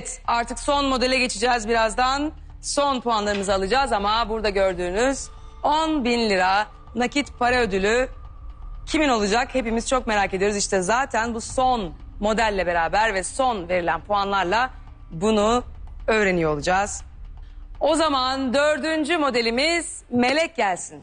Evet artık son modele geçeceğiz birazdan. Son puanlarımızı alacağız ama burada gördüğünüz 10 bin lira nakit para ödülü kimin olacak hepimiz çok merak ediyoruz. İşte zaten bu son modelle beraber ve son verilen puanlarla bunu öğreniyor olacağız. O zaman dördüncü modelimiz Melek gelsin.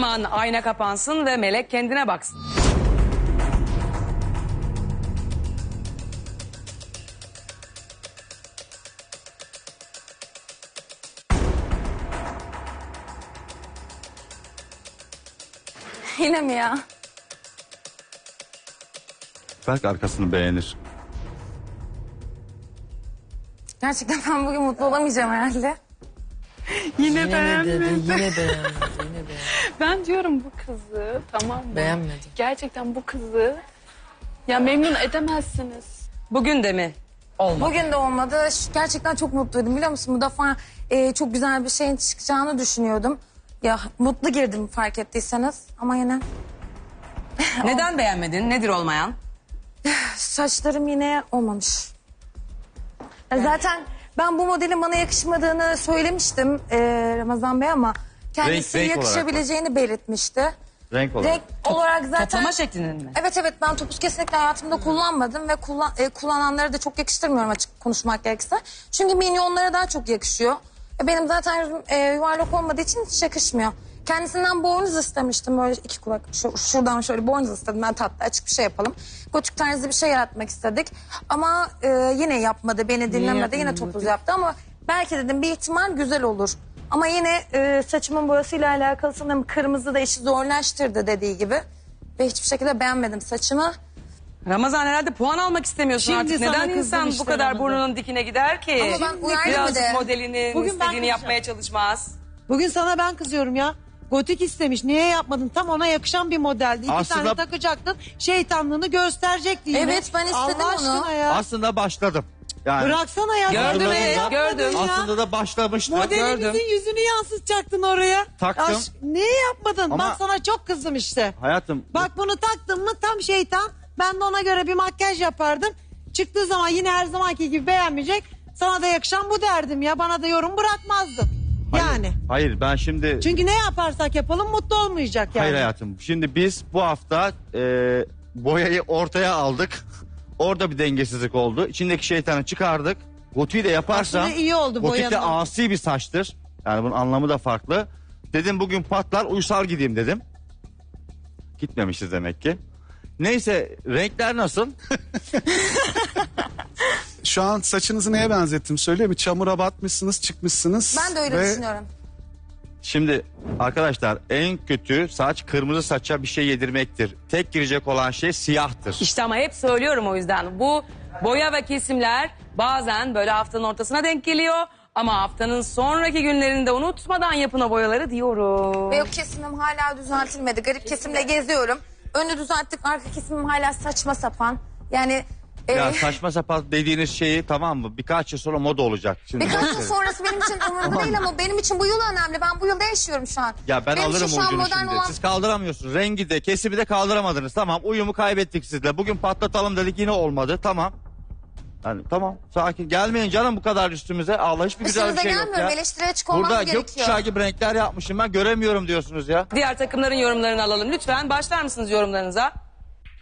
Zaman ayna kapansın ve Melek kendine baksın. Yine mi ya? Belki arkasını beğenir. Gerçekten ben bugün mutlu olamayacağım herhalde. Yine, Yine beğenmedi. dedi, yine beğenmedi, yine beğenmedi. Ben diyorum bu kızı tamam mı? Beğenmedi. Gerçekten bu kızı ya memnun edemezsiniz. Bugün de mi? Olmadı. Bugün de olmadı. Ş- Gerçekten çok mutluydum biliyor musun? Bu defa e, çok güzel bir şeyin çıkacağını düşünüyordum. Ya mutlu girdim fark ettiyseniz ama yine Neden beğenmedin? Nedir olmayan? saçlarım yine olmamış. Ya Zaten ben bu modelin bana yakışmadığını söylemiştim e, Ramazan Bey ama kendisi Renk- renk olarak yakışabileceğini belirtmişti. Renk olarak. Renk olarak zaten... Toplama şeklinin mi? Evet evet ben topuz kesinlikle hayatımda kullanmadım ve kullan, e, kullananları da çok yakıştırmıyorum açık konuşmak gerekirse. Çünkü minyonlara daha çok yakışıyor. E, benim zaten yüzüm e, yuvarlak olmadığı için hiç yakışmıyor. Kendisinden boynuz istemiştim böyle iki kulak şu, şuradan şöyle boynuz istedim ben tatlı açık bir şey yapalım. Gotik tarzı bir şey yaratmak istedik ama e, yine yapmadı beni dinlemedi yine topuz yaptı ama belki dedim bir ihtimal güzel olur. Ama yine e, saçımın boyasıyla alakalı sanırım kırmızı da işi zorlaştırdı dediği gibi. Ve hiçbir şekilde beğenmedim saçımı. Ramazan herhalde puan almak istemiyorsun Şimdi artık. sana Neden kızdım insan bu işte kadar Ramazan. burnunun dikine gider ki? Ama ben uyardım Birazcık bir de. modelinin Bugün ben istediğini kızacağım. yapmaya çalışmaz. Bugün sana ben kızıyorum ya. Gotik istemiş. Niye yapmadın? Tam ona yakışan bir modeldi. İki Aslında- tane takacaktın. Şeytanlığını gösterecekti yine. Evet, ben istedim Allah aşkına onu. ya. Aslında başladım. Yani Bıraksana ya. Gördüm, evet, yapmadın gördüm. ya. aslında da başlamıştı. Modelimizin Gördüm. yüzünü yansıtacaktın oraya. Taktım. Aş- niye yapmadın? Ama- Bak sana çok kızdım işte. Hayatım Bak bunu taktın mı tam şeytan. Ben de ona göre bir makyaj yapardım. Çıktığı zaman yine her zamanki gibi beğenmeyecek. Sana da yakışan bu derdim ya. Bana da yorum bırakmazdın. hayır, Yani. Hayır ben şimdi Çünkü ne yaparsak yapalım mutlu olmayacak yani. hayır hayatım. Şimdi biz bu hafta e, boyayı ortaya aldık. Orada bir dengesizlik oldu. İçindeki şeytanı çıkardık. Gotiyi de yaparsam Aslında iyi oldu Gotik de boyanın. asi bir saçtır. Yani bunun anlamı da farklı. Dedim bugün patlar uysal gideyim dedim. Gitmemişiz demek ki. Neyse renkler nasıl? Şu an saçınızı neye benzettim söyleyeyim mi? Çamura batmışsınız çıkmışsınız. Ben de öyle ve düşünüyorum. Şimdi arkadaşlar en kötü saç kırmızı saça bir şey yedirmektir. Tek girecek olan şey siyahtır. İşte ama hep söylüyorum o yüzden. Bu boya ve kesimler bazen böyle haftanın ortasına denk geliyor. Ama haftanın sonraki günlerinde unutmadan yapın o boyaları diyorum. Yok kesimim hala düzeltilmedi. Garip kesimle geziyorum. Önü düzelttik arka kesimim hala saçma sapan. Yani Ya saçma sapan dediğiniz şeyi tamam mı? Birkaç yıl sonra moda olacak. Şimdi birkaç yıl sonrası benim için umurumda değil ama benim için bu yıl önemli. Ben bu yılda yaşıyorum şu an. Ya ben benim için alırım şu an ucunu modern şimdi. olan- Siz kaldıramıyorsunuz. Rengi de kesimi de kaldıramadınız. Tamam uyumu kaybettik sizle. Bugün patlatalım dedik yine olmadı. Tamam. Yani tamam sakin. Gelmeyin canım bu kadar üstümüze. Allah hiçbir güzel bir Üstünüze şey yok gelmiyorum. ya. Eleştiriye açık olmam Burada gerekiyor. gökkuşağı gibi renkler yapmışım ben. Göremiyorum diyorsunuz ya. Diğer takımların yorumlarını alalım. Lütfen başlar mısınız yorumlarınıza?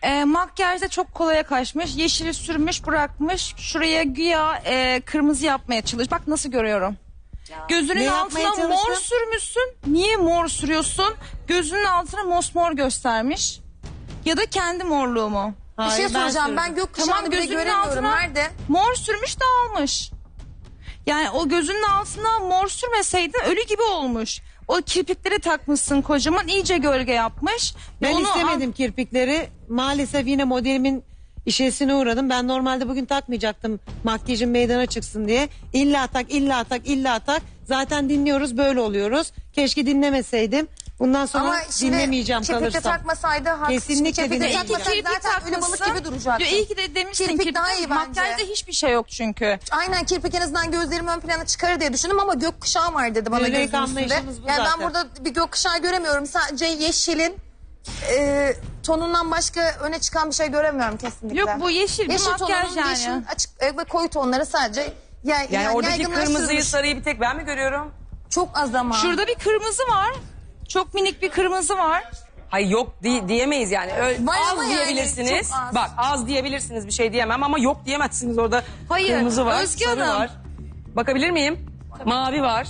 E, makyajda çok kolaya kaçmış. Yeşili sürmüş bırakmış. Şuraya güya e, kırmızı yapmaya çalış. Bak nasıl görüyorum. Gözünün Ne yapmaya altına mor sürmüşsün. Niye mor sürüyorsun? Gözünün altına mosmor göstermiş. Ya da kendi morluğu mu? Bir şey Hayır, ben soracağım. Ben, sürdüm. gökkuşağını Tamam, bile gözünün göremiyorum. altına- Nerede? Mor sürmüş dağılmış. Yani o gözünün altına mor sürmeseydin ölü gibi olmuş. O kirpikleri takmışsın kocaman iyice gölge yapmış. Ben onu istemedim kirpikleri. Maalesef yine modelimin işesine uğradım. Ben normalde bugün takmayacaktım makyajım meydana çıksın diye. İlla tak, illa tak, illa tak. Zaten dinliyoruz böyle oluyoruz. Keşke dinlemeseydim. Bundan sonra Ama şimdi dinlemeyeceğim kirpik de kalırsam. takmasaydı haklısın. Kesinlikle Kirpik de dinlemeyeceğim. takmasaydı Kirpik zaten öyle balık takmışsın. gibi duracaktı. Diyor, iyi ki de demişsin Kirpik kirpik daha iyi bence. Makyajda hiçbir şey yok çünkü. Aynen kirpik en azından gözlerimi ön plana çıkarır diye düşündüm ama gökkuşağı var dedi bana Renk gözümün üstünde. anlayışımız bu Yani zaten. ben burada bir gökkuşağı göremiyorum. Sadece yeşilin e, tonundan başka öne çıkan bir şey göremiyorum kesinlikle. Yok bu yeşil, Yeşil bir makyaj tonunun yani. yeşil açık e, ve koyu tonları sadece ya, Yani, yani oradaki kırmızıyı sarıyı bir tek ben mi görüyorum? çok az ama. Şurada bir kırmızı var. Çok minik bir kırmızı var. Hayır yok di- diyemeyiz yani. Öyle, az yani, diyebilirsiniz. çok az. Bak az diyebilirsiniz bir şey diyemem ama yok diyemezsiniz orada. Hayır, Kırmızı var, Özge sarı Hanım. var. Bakabilir miyim? Mavi var.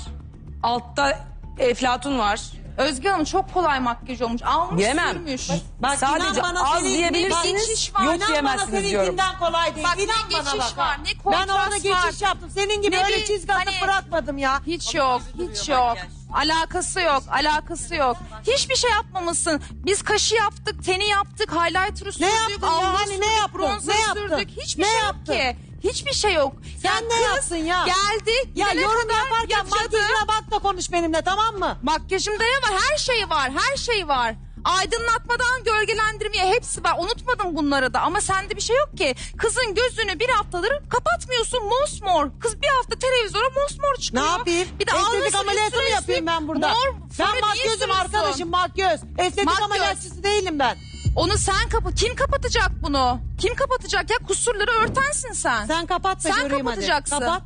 Altta eflatun var. Özge Hanım çok kolay makyaj olmuş. Almış Diyemem. sürmüş. Bak, Sadece inan bana az senin- diyebilirsiniz, ne geçiş var, yok inan bana diyemezsiniz diyorum. seninkinden kolay değil. Bak, ne İnan bana geçiş bak. var, ne Ben kontrast orada var. geçiş yaptım. Senin gibi Ne öyle bir- çizgi atıp hani- bırakmadım ya. Hiç yok, hiç yok. Alakası yok, alakası yok. Hiçbir şey yapmamışsın. Biz kaşı yaptık, teni yaptık, highlighter'ı sürdük, yaptın ya? alnı Hani ne sürdük, yaptın? bronzer Ne yaptın? sürdük. Hiçbir Ne şey yaptın? yok ki. Hiçbir şey yok. Sen ne kız yaptın ya? Geldi, Ya gidene yorum kadar yaparken makyajına bak da konuş benimle tamam mı? Makyajımda ne var? Her şey var, her şey var. Aydınlatmadan gölgelendirmeye hepsi var. Unutmadım bunları da ama sende bir şey yok ki. Kızın gözünü bir haftadır kapatmıyorsun mosmor. Kız bir hafta televizyona mosmor Ne çıkıyor. yapayım? Bir de Estetik alnısın ameliyatı mı üstüne yapayım ben burada? Mor, ben fönü niye makyözüm sürüyorsun? arkadaşım makyöz. Estetik Makyöz. ameliyatçısı değilim ben. Onu sen kapa. Kim kapatacak bunu? Kim kapatacak ya? Kusurları örtensin sen. Sen kapat da Sen göreyim hadi. kapatacaksın. Kapat.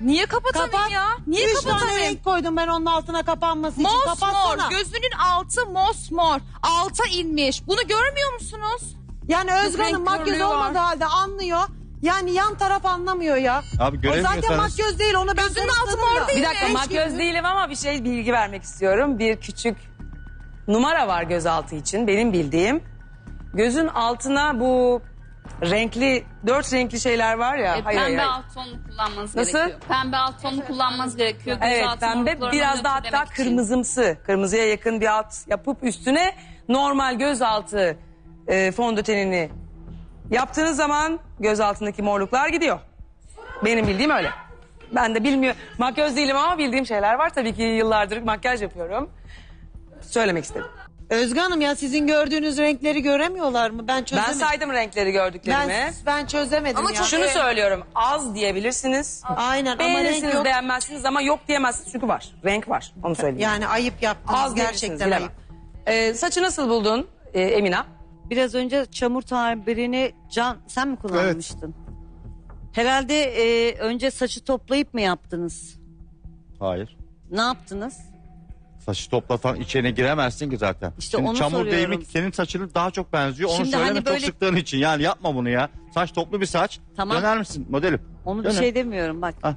Niye kapatamayayım Kapat. ya? Niye Üç tane kapatamayayım? renk koydum ben onun altına kapanması için. Mosmor. Kapatsana. Gözünün altı mosmor. Alta inmiş. Bunu görmüyor musunuz? Yani Özge renk Hanım makyöz körlüğü var. olmadığı halde anlıyor. Yani yan taraf anlamıyor ya. Abi O göremiyorsanız. zaten makyöz değil onu ben Gözünün altı kanıtladım mor değil. Bir dakika makyöz değilim ama bir şey bilgi vermek istiyorum. Bir küçük numara var gözaltı için benim bildiğim. Gözün altına bu renkli, dört renkli şeyler var ya. E, hayır, pembe hayır. alt tonunu kullanmanız Nasıl? gerekiyor. Pembe alt tonunu kullanmanız gerekiyor. Evet pembe biraz da hatta için. kırmızımsı. Kırmızıya yakın bir alt yapıp üstüne normal gözaltı e, fondötenini yaptığınız zaman göz altındaki morluklar gidiyor. Benim bildiğim öyle. Ben de bilmiyorum. Makyöz değilim ama bildiğim şeyler var. Tabii ki yıllardır makyaj yapıyorum. Söylemek istedim. Özge Hanım ya sizin gördüğünüz renkleri göremiyorlar mı? Ben Ben çözemedim. saydım renkleri gördüklerimi. ben, ben çözemedim Ama ya. Şunu söylüyorum. Az diyebilirsiniz. Aynen ama renk Beğenirsiniz yok. beğenmezsiniz ama yok diyemezsiniz çünkü var. Renk var. Onu söyleyeyim. Yani ayıp yaptınız Az gerçekten ayıp. Ee, saçı nasıl buldun e, Emina? Biraz önce çamur tabirini Can sen mi kullanmıştın? Herhalde e, önce saçı toplayıp mı yaptınız? Hayır. Ne yaptınız? Saçı toplatan içine giremezsin ki zaten. İşte Şimdi onu çamur soruyorum. değimi senin saçını daha çok benziyor. Onu Şimdi söyleme hani çok böyle- sıktığın için. Yani yapma bunu ya. Saç toplu bir saç. Tamam. Döner misin modelim? Onu bir Döner. şey demiyorum bak. Ah.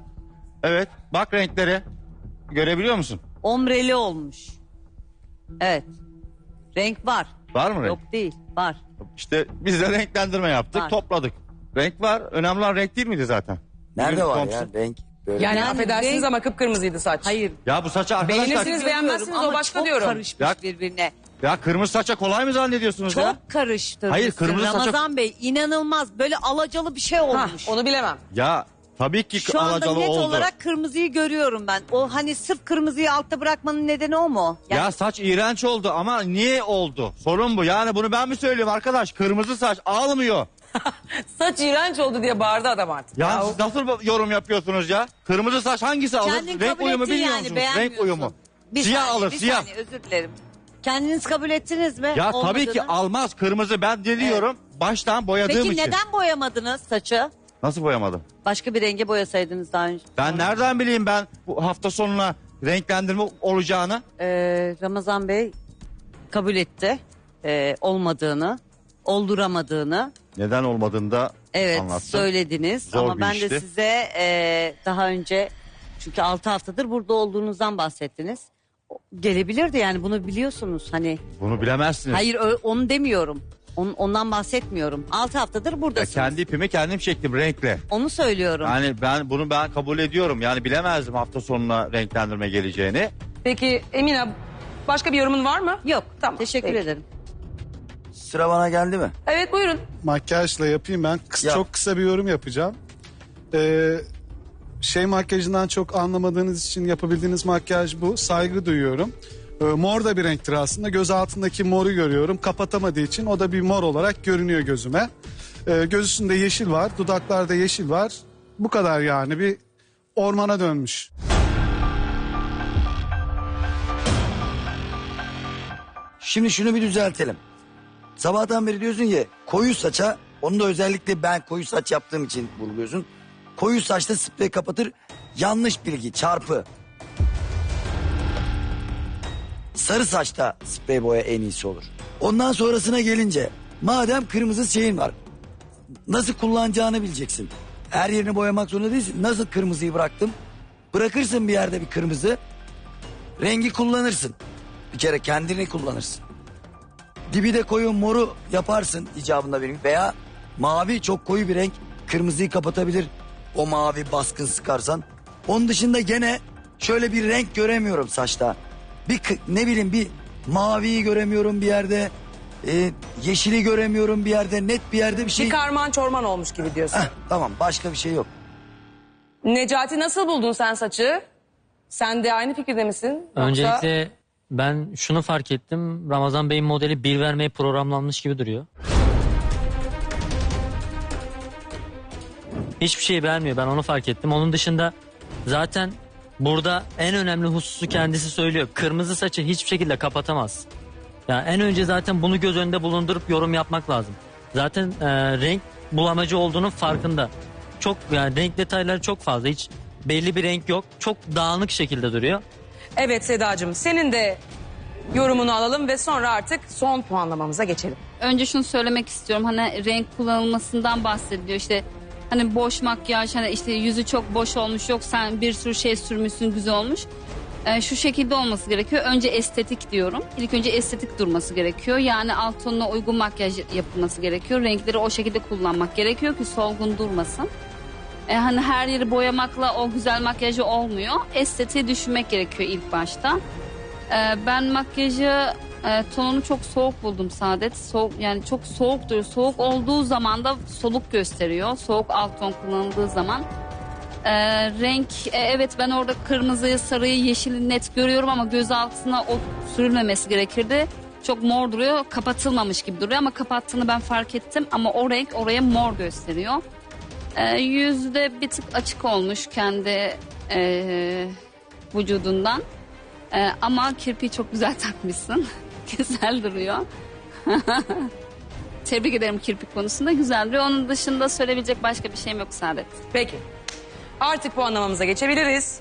Evet. Bak renklere. Görebiliyor musun? Ombreli olmuş. Evet. Renk var. Var mı renk? Yok değil. Var. İşte biz de renklendirme yaptık. Var. Topladık. Renk var. Önemli olan renk değil miydi zaten? Nerede Bizim var komşu- ya renk? Böyle Yani, affedersiniz renk- ama kıpkırmızıydı saç. Hayır. Ya bu saçı arkadaşlar... Beğenirsiniz beğenmezsiniz o başka çok diyorum. karışmış Ya- birbirine. Ya kırmızı saça kolay mı zannediyorsunuz Çok ya? karıştırmışsın. Hayır, kırmızı saça- Ramazan Bey inanılmaz böyle alacalı bir şey Hah, olmuş. onu bilemem. Ya tabii ki Şu anda alacalı net oldu. olarak kırmızıyı görüyorum ben. O hani sırf kırmızıyı altta bırakmanın nedeni o mu? Yani Ya saç iğrenç oldu ama niye oldu? Sorun bu. Yani bunu ben mi söylüyorum arkadaş? Kırmızı saç almıyor. Saç iğrenç oldu diye bağırdı adam artık. Ya, Ya, siz nasıl bu- yorum yapıyorsunuz ya? Kırmızı saç hangisi alır? kendin Renk kabul uyumu ettin bilmiyor yani musunuz? beğenmiyorsun. Renk uyumu. Bir siyah saniye, alır bir siyah. saniye özür dilerim. Kendiniz kabul ettiniz mi? Ya tabii ki olmadığını? almaz kırmızı ben de diyorum baştan boyadığım Peki için. neden boyamadınız saçı? Nasıl boyamadım? Başka bir renge boyasaydınız daha önce. Ben nereden bileyim ben bu hafta sonuna renklendirme olacağını? Ee, Ramazan Bey kabul etti ee, olmadığını, olduramadığını. Neden olmadığını da Evet anlattım. söylediniz Zor ama bir ben de işti. size ee, daha önce çünkü 6 haftadır burada olduğunuzdan bahsettiniz. O- Gelebilirdi yani bunu biliyorsunuz hani. Bunu bilemezsiniz. Hayır ö- onu demiyorum. On- ondan bahsetmiyorum. 6 haftadır Ya buradasınız. kendi ipimi kendim çektim renkle. Onu söylüyorum. Yani ben bunu ben kabul ediyorum. Yani bilemezdim hafta sonuna renklendirme geleceğini. Peki Emina başka bir yorumun var mı? Yok. Tamam, Teşekkür peki. ederim. Sıra bana geldi mi? Evet buyurun. Makyajla yapayım ben. Kıs- Yap. Çok kısa bir yorum yapacağım. Ee, şey makyajından çok anlamadığınız için yapabildiğiniz makyaj bu. Saygı duyuyorum. Ee, mor da bir renktir aslında. Göz altındaki moru görüyorum. Kapatamadığı için o da bir mor olarak görünüyor gözüme. Ee, göz üstünde yeşil var. Dudaklarda yeşil var. Bu kadar yani bir ormana dönmüş. Şimdi şunu bir düzeltelim. Sabahtan beri diyorsun ki koyu saça onu da özellikle ben koyu saç yaptığım için vurguluyorsun. Koyu saçta sprey kapatır. Yanlış bilgi çarpı. Sarı saçta sprey boya en iyisi olur. Ondan sonrasına gelince madem kırmızı şeyin var nasıl kullanacağını bileceksin. Her yerini boyamak zorunda değilsin. Nasıl kırmızıyı bıraktım? Bırakırsın bir yerde bir kırmızı. Rengi kullanırsın. Bir kere kendini kullanırsın. Dibi de koyu moru yaparsın icabında benim. Veya mavi çok koyu bir renk kırmızıyı kapatabilir. O mavi baskın sıkarsan. Onun dışında gene şöyle bir renk göremiyorum saçta. Bir ne bileyim bir maviyi göremiyorum bir yerde. e, yeşili göremiyorum bir yerde. Net bir yerde bir şey. Bir karman çorman olmuş gibi diyorsun. Heh, tamam başka bir şey yok. Necati nasıl buldun sen saçı? Sen de aynı fikirde misin? Yoksa- Öncelikle ben şunu fark ettim. Ramazan Bey'in modeli bir vermeye programlanmış gibi duruyor. Hiçbir şey vermiyor. Ben onu fark ettim. Onun dışında zaten burada en önemli hususu kendisi söylüyor. Kırmızı saçı hiçbir şekilde kapatamaz. Yani en önce zaten bunu göz önünde bulundurup yorum yapmak lazım. Zaten e, renk bulamacı olduğunun farkında. Çok yani renk detayları çok fazla. Hiç belli bir renk yok. Çok dağınık şekilde duruyor. Evet Sedacığım senin de yorumunu alalım ve sonra artık son puanlamamıza geçelim. Önce şunu söylemek istiyorum. Hani renk kullanılmasından bahsediliyor. İşte hani boş makyaj, hani işte yüzü çok boş olmuş. Yok sen bir sürü şey sürmüşsün, güzel olmuş. Ee, şu şekilde olması gerekiyor. Önce estetik diyorum. İlk önce estetik durması gerekiyor. Yani alt tonuna uygun makyaj yapılması gerekiyor. Renkleri o şekilde kullanmak gerekiyor ki solgun durmasın. Ee, hani her yeri boyamakla o güzel makyajı olmuyor. Estetiği düşünmek gerekiyor ilk başta. Ee, ben makyajı e, tonunu çok soğuk buldum Saadet. Soğuk yani çok soğuk duruyor. Soğuk olduğu zaman da soluk gösteriyor. Soğuk alt ton kullanıldığı zaman. Ee, renk e, evet ben orada kırmızıyı, sarıyı, yeşili net görüyorum ama göz altına o sürülmemesi gerekirdi. Çok mor duruyor, kapatılmamış gibi duruyor ama kapattığını ben fark ettim ama o renk oraya mor gösteriyor. Ee, yüzde bir tık açık olmuş kendi e, vücudundan. Ee, ama kirpiği çok güzel takmışsın. güzel duruyor. Tebrik ederim kirpik konusunda güzel duruyor. Onun dışında söyleyebilecek başka bir şeyim yok Saadet. Peki. Artık puanlamamıza geçebiliriz.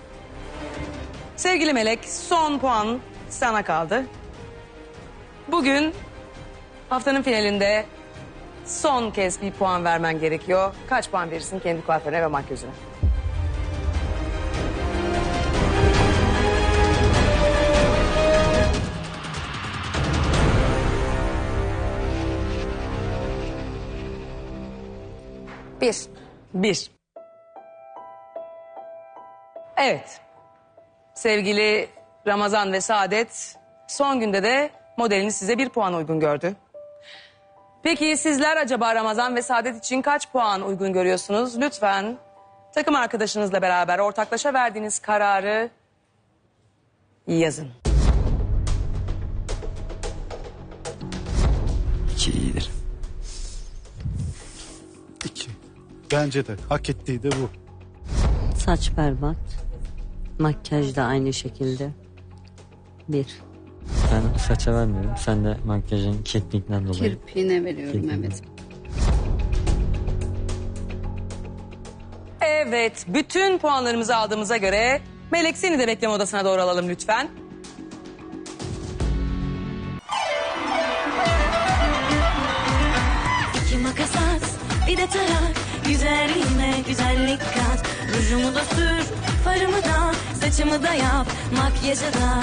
Sevgili Melek son puan sana kaldı. Bugün haftanın finalinde son kez bir puan vermen gerekiyor. Kaç puan verirsin kendi kuaförüne ve makyözüne? Bir. Bir. Evet. Sevgili Ramazan ve Saadet son günde de modelini size bir puan uygun gördü. Peki sizler acaba Ramazan ve Saadet için kaç puan uygun görüyorsunuz? Lütfen takım arkadaşınızla beraber ortaklaşa verdiğiniz kararı yazın. İki iyidir. İki. Bence de hak ettiği de bu. Saç berbat. Makyaj da aynı şekilde. Bir. Ben saça vermiyorum. Sen de makyajın kirpiğinden dolayı. Kirpiğine veriyorum Kirpiğine. evet. Evet, bütün puanlarımızı aldığımıza göre Melek seni de bekleme odasına doğru alalım lütfen. İki makas at, bir de tarak. Güzelliğime güzellik kat. Rujumu da sür, farımı da, saçımı da yap. Makyajı da